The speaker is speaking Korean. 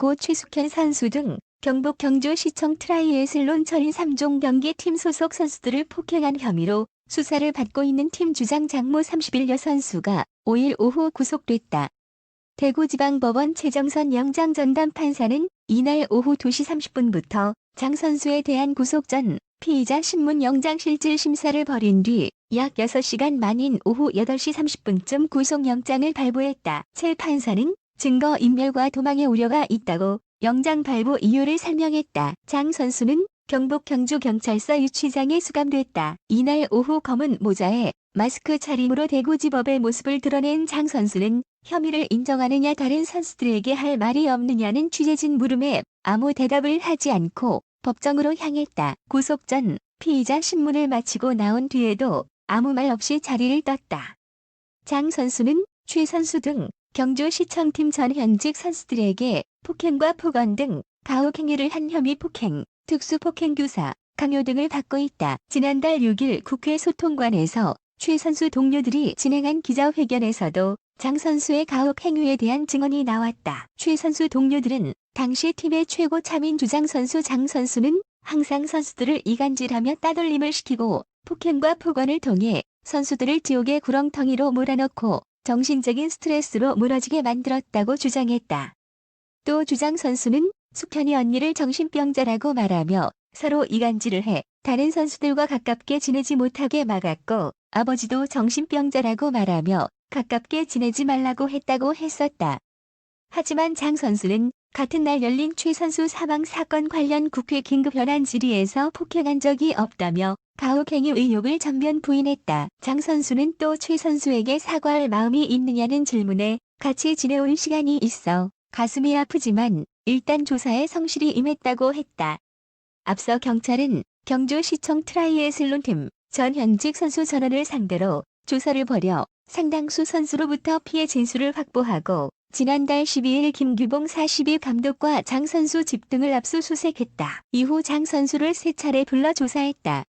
받고 최숙현 선수 등 경북 경주시청 트라이애슬론 철인 3종 경기 팀 소속 선수들을 폭행한 혐의로 수사를 받고 있는 팀 주장 장모 31여 선수가 5일 오후 구속됐다. 대구지방법원 최정선 영장 전담 판사는 이날 오후 2시 30분부터 장 선수에 대한 구속 전 피의자 신문 영장 실질 심사를 벌인 뒤 약 6시간 만인 오후 8시 30분쯤 구속영장을 발부했다. 최 판사는 증거 인멸과 도망의 우려가 있다고 영장 발부 이유를 설명했다. 장 선수는 경북 경주경찰서 유치장에 수감됐다. 이날 오후 검은 모자에 마스크 차림으로 대구지법의 모습을 드러낸 장 선수는 혐의를 인정하느냐 다른 선수들에게 할 말이 없느냐는 취재진 물음에 아무 대답을 하지 않고 법정으로 향했다. 구속 전 피의자 신문을 마치고 나온 뒤에도 아무 말 없이 자리를 떴다. 장 선수는 최 선수 등 경주시청팀 전 현직 선수들에게 폭행과 폭언 등 가혹 행위를 한 혐의 폭행, 특수폭행교사, 강요 등을 받고 있다. 지난달 6일 국회 소통관에서 최 선수 동료들이 진행한 기자회견에서도 장 선수의 가혹 행위에 대한 증언이 나왔다. 최 선수 동료들은 당시 팀의 최고 차민 주장 선수 장 선수는 항상 선수들을 이간질하며 따돌림을 시키고 폭행과 폭언을 통해 선수들을 지옥의 구렁텅이로 몰아넣고 정신적인 스트레스로 무너지게 만들었다고 주장했다. 또 주장 선수는 숙현이 언니를 정신병자라고 말하며 서로 이간질을 해 다른 선수들과 가깝게 지내지 못하게 막았고 아버지도 정신병자라고 말하며 가깝게 지내지 말라고 했다고 했었다. 하지만 장 선수는 같은 날 열린 최 선수 사망 사건 관련 국회 긴급 현안 질의에서 폭행한 적이 없다며 가혹행위 의혹을 전면 부인했다. 장 선수는 또 최 선수에게 사과할 마음이 있느냐는 질문에 같이 지내온 시간이 있어 가슴이 아프지만 일단 조사에 성실히 임했다고 했다. 앞서 경찰은 경주시청 트라이애슬론 팀 전 현직 선수 전원을 상대로 조사를 벌여 상당수 선수로부터 피해 진술을 확보하고 지난달 12일 김규봉 42 감독과 장 선수 집 등을 압수수색했다. 이후 장 선수를 세 차례 불러 조사했다.